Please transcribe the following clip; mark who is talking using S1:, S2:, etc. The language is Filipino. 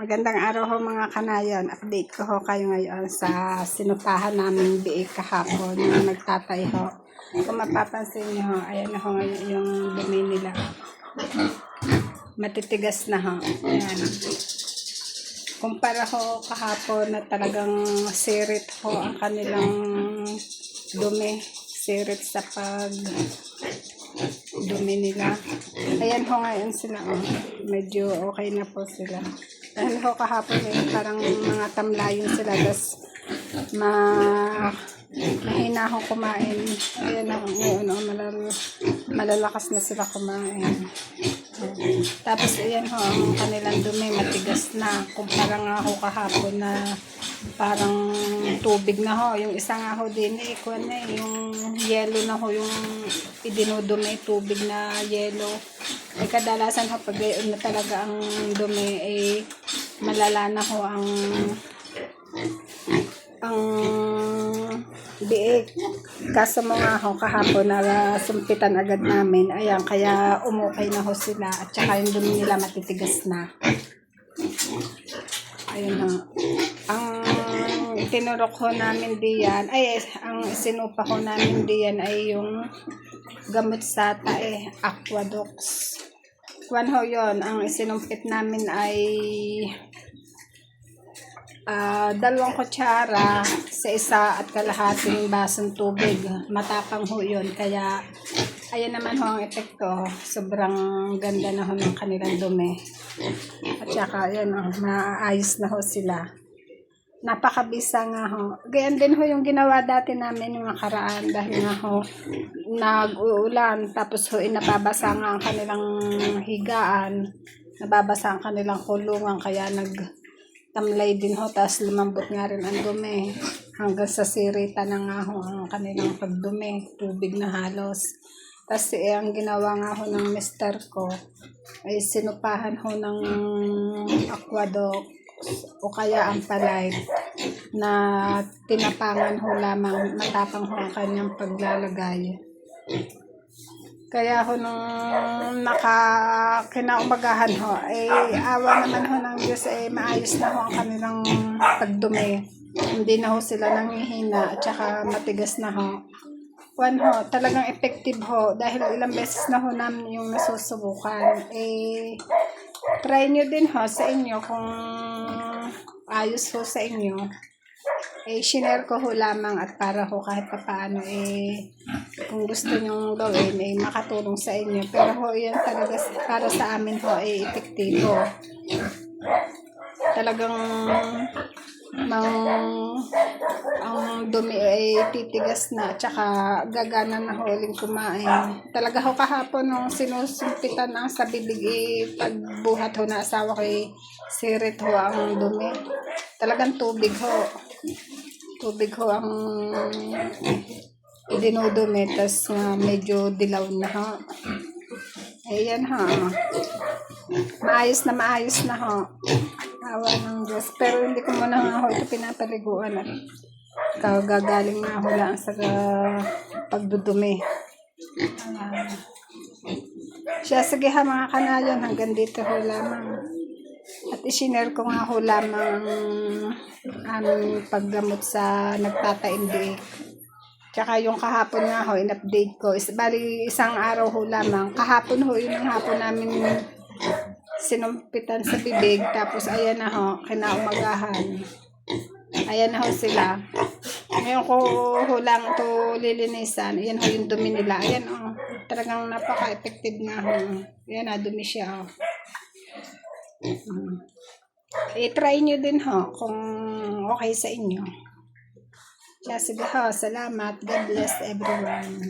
S1: Magandang araw ho mga kanayon. Update ko ho kayo ngayon sa sinupahan namin biik kahapon yung nagtatay ho. Kung mapapansin niyo ho, ayan ho yung dumi nila. Matitigas na ho. Ayan. Kumpara ho kahapon na talagang sirit ho ang kanilang dumi. Sirit sa pag dumi nila. Ayan ho ngayon sila. Oh. Medyo okay na po sila. Dahil ho kahapon eh, parang mga tamlayon sila. Tapos ma mahina akong kumain. Ayan ho, ngayon oh, malal, malalakas na sila kumain. Tapos ayan ho, ang kanilang dumi matigas na. Kumpara nga ho kahapon na parang tubig na ho. Yung isa nga ho din eh, kuwan na eh, yung yellow na ho, yung idinudumi tubig na yellow. Eh kadalasan ho, pag gayon na talaga ang dumi, eh malala na ho ang ang biik. Kaso mga ho, kahapon na sumpitan agad namin. Ayan, kaya umukay na ho sila. At saka yung dumi nila matitigas na. Ayun ho. Ang tinurok ho namin diyan, ay ang sinupa ho namin diyan ay yung gamot sa tae, Aquadox. Kwan ho yun, ang isinumpit namin ay ah dalawang kutsara sa isa at kalahating basong tubig. Matapang ho yun. Kaya, ayan naman ho ang epekto. Sobrang ganda na ho ng kanilang dumi. At saka, ayan ho, maayos na ho sila. Napakabisa nga ho. Ganyan din ho yung ginawa dati namin yung nakaraan dahil nga ho nag-uulan tapos ho inababasa nga ang kanilang higaan. Nababasa ang kanilang kulungan kaya nag tamlay din ho tapos lumambot nga rin ang dumi. Hanggang sa sirita na nga ho ang kanilang pagdumi. Tubig na halos. Tapos eh, ang ginawa nga ho ng mister ko ay sinupahan ho ng aquadox o kaya ang palay na tinapangan ho lamang matapang ho ang kanyang paglalagay. Kaya ho nung naka kinaumagahan ho, ay awa naman ho ng Diyos ay maayos na ho ang kanilang pagdumi. Hindi na ho sila nangihina at saka matigas na ho. One ho, talagang effective ho dahil ilang beses na ho namin yung nasusubukan. Eh, try nyo din ho sa inyo kung ayos ho sa inyo. Eh, shinare ko ho lamang at para ho kahit pa paano eh, kung gusto nyong gawin eh, makatulong sa inyo. Pero ho, yan talaga para sa amin ho ay eh, epektibo. Talagang mang ang dumi ay titigas na tsaka gagana na huling kumain. Talaga ho kahapon nung sinusumpitan ang sa bibig eh, pagbuhat ho na asawa ko eh, sirit ho ang dumi. Talagang tubig ho. Tubig ho ang dinudumi tas uh, medyo dilaw na ho. Ayan ha. Maayos na maayos na ho. Awa ng Diyos. Pero hindi ko muna nga ho ito pinapaliguan at kagagaling na ho lang sa pagdudumi. Uh, siya, sige ha mga kanayon, hanggang dito ho lamang. At isinare ko nga ho lamang ang paggamot sa nagtataimdik. Tsaka yung kahapon nga ho, in-update ko. Is, bali, isang araw ho lamang. Kahapon ho, yun ang hapon namin sinumpitan sa bibig. Tapos, ayan na ho, kinaumagahan. Ayan na ho sila. Ngayon ko ho lang ito lilinisan. Ayan ho yung dumi nila. Ayan o. Talagang napaka-effective nga ho. Ayan na, dumi siya o. Hmm. I-try nyo din ho kung okay sa inyo. Kaya sige ho, salamat. God bless everyone.